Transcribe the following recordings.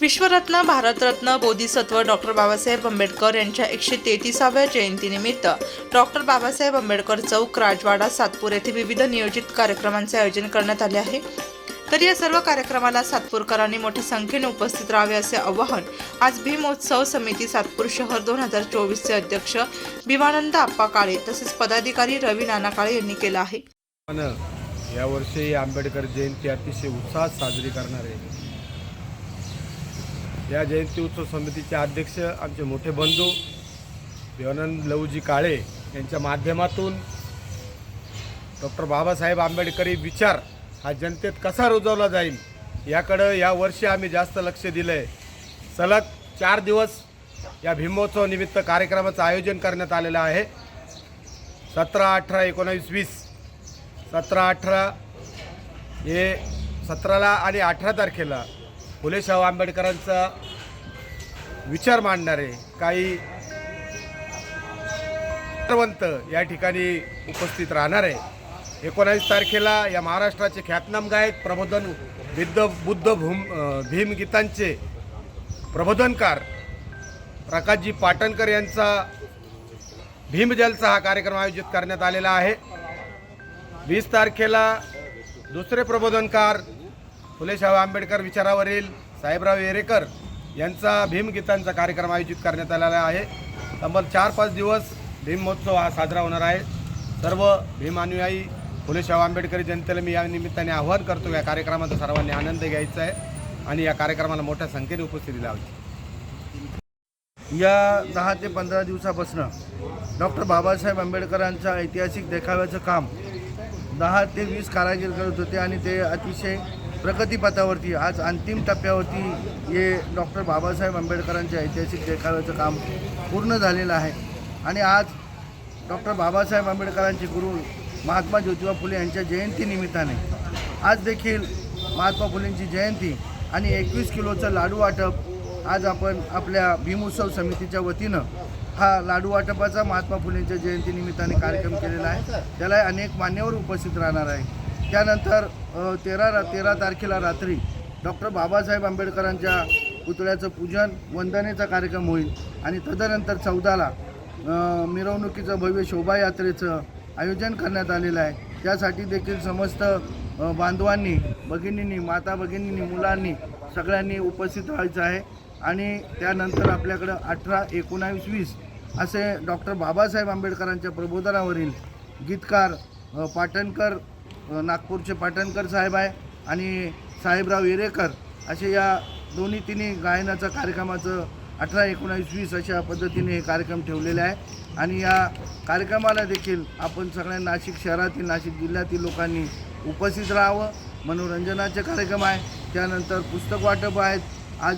विश्वरत्न भारतरत्न बोधिसत्व डॉक्टर बाबासाहेब आंबेडकर यांच्या एकशे तेहतीसाव्या जयंतीनिमित्त डॉक्टर बाबासाहेब आंबेडकर चौक राजवाडा सातपूर येथे विविध नियोजित कार्यक्रमांचे आयोजन करण्यात आले आहे. तर या सर्व कार्यक्रमाला सातपूरकरांनी मोठ्या संख्येने उपस्थित राहावे असे आवाहन आज भीमोत्सव समिती सातपूर शहर दोन हजार चोवीसचे अध्यक्ष भीमानंद आप्पा काळे तसेच पदाधिकारी रवी नाना काळे यांनी केलं आहे. यावर्षी आंबेडकर जयंती अतिशय उत्साहात साजरी करणार आहे. या जयंती उत्सव समितीचे अध्यक्ष आमचे मोठे बंधू देवानंद लवजी काळे यांच्या माध्यमातून डॉक्टर बाबासाहेब आंबेडकरी विचार हा जनतेत कसा रुजवला जाईल याकडं या वर्षी आम्ही जास्त लक्ष दिलं आहे सलग चार दिवस या भीमोत्सव निमित्त कार्यक्रमाचं आयोजन करण्यात आलेलं आहे. सतरा अठरा एकोणावीस वीस. सतरा अठरा हे सतराला आणि अठरा तारखेला फुले शाहू आंबेडकरांचा विचार मांडणारे काही विचारवंत या ठिकाणी उपस्थित राहणार. आहे एकोणावीस तारखेला या महाराष्ट्राचे ख्यातनाम गायक प्रबोधन बुद्ध बुद्ध भूम भीमगीतांचे प्रबोधनकार प्रकाशजी पाटणकर यांचा भीमजलचा हा कार्यक्रम आयोजित करण्यात आलेला आहे. वीस तारखेला दुसरे प्रबोधनकार फुले शाहू आंबेडकर विचारावरील साहेबराव येरेकर यांचा भीमगीतांचा कार्यक्रम आयोजित करण्यात आलेला आहे. तब्बल चार पाच दिवस भीम महोत्सव हा साजरा होणार आहे. सर्व भीम अनुयायी फुले शाहू आंबेडकरी जनतेला मी या निमित्ताने आवाहन करतो या कार्यक्रमाचा सर्वांनी आनंद घ्यायचा आहे आणि या कार्यक्रमाला मोठ्या संख्येने उपस्थिती लावायची. या दहा ते पंधरा दिवसापासून डॉक्टर बाबासाहेब आंबेडकरांच्या ऐतिहासिक देखाव्याचं काम दहा ते वीस कारागीर करत होते आणि ते अतिशय प्रगतीपथावरती आज अंतिम टप्प्यावरती हे डॉक्टर बाबासाहेब आंबेडकरांच्या ऐतिहासिक देखाव्याचं काम पूर्ण झालेलं आहे. आणि आज डॉक्टर बाबासाहेब आंबेडकरांचे गुरु महात्मा ज्योतिबा फुले यांच्या जयंतीनिमित्ताने आज देखील महात्मा फुलेंची जयंती आणि एकवीस किलोचं लाडू वाटप आज आपण आपल्या भीमोत्सव समितीच्या वतीनं हा लाडू वाटपाचा महात्मा फुलेंच्या जयंतीनिमित्ताने कार्यक्रम केलेला आहे. त्याला अनेक मान्यवर उपस्थित राहणार आहे त्यानंतर तेरा रा तेरा तारखेला रात्री डॉक्टर बाबासाहेब आंबेडकरांच्या पुतळ्याचं पूजन वंदनेचा कार्यक्रम होईल. आणि तदनंतर चौदाला मिरवणुकीचं भव्य शोभायात्रेचं आयोजन करण्यात आलेलं आहे. त्यासाठी देखील समस्त बांधवांनी भगिनींनी माता भगिनींनी मुलांनी सगळ्यांनी उपस्थित व्हायचं आहे. आणि त्यानंतर आपल्याकडं अठरा एकोणावीस वीस असे डॉक्टर बाबासाहेब आंबेडकरांच्या प्रबोधनावरील गीतकार पाटणकर नागपूरचे पाटणकर साहेब आहे आणि साहेबराव येरेकर असे या दोन्ही तिन्ही गायनाचं कार्यक्रमाचं अठरा एकोणावीस वीस अशा पद्धतीने हे कार्यक्रम ठेवलेले आहे. आणि या कार्यक्रमाला देखील आपण सगळ्या नाशिक शहरातील नाशिक जिल्ह्यातील लोकांनी उपस्थित राहावं. मनोरंजनाचे कार्यक्रम आहे. त्यानंतर पुस्तक वाटप आहेत. आज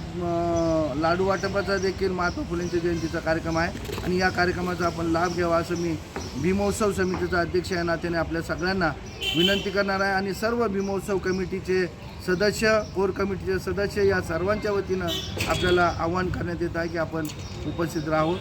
लाडू वाटपाचा देखील महात्मा फुलेंच्या जयंतीचा कार्यक्रम आहे. आणि या कार्यक्रमाचा आपण लाभ घ्यावा असं मी भीमोत्सव समितीचा अध्यक्ष या नात्याने आपल्या सगळ्यांना विनंती करणार आहे आणि सर्व भीमोत्सव कमिटीचे सदस्य कोर कमिटीचे सदस्य या सर्वांच्या वतीनं आपल्याला आवाहन करण्यात येत आहे की आपण उपस्थित राहू.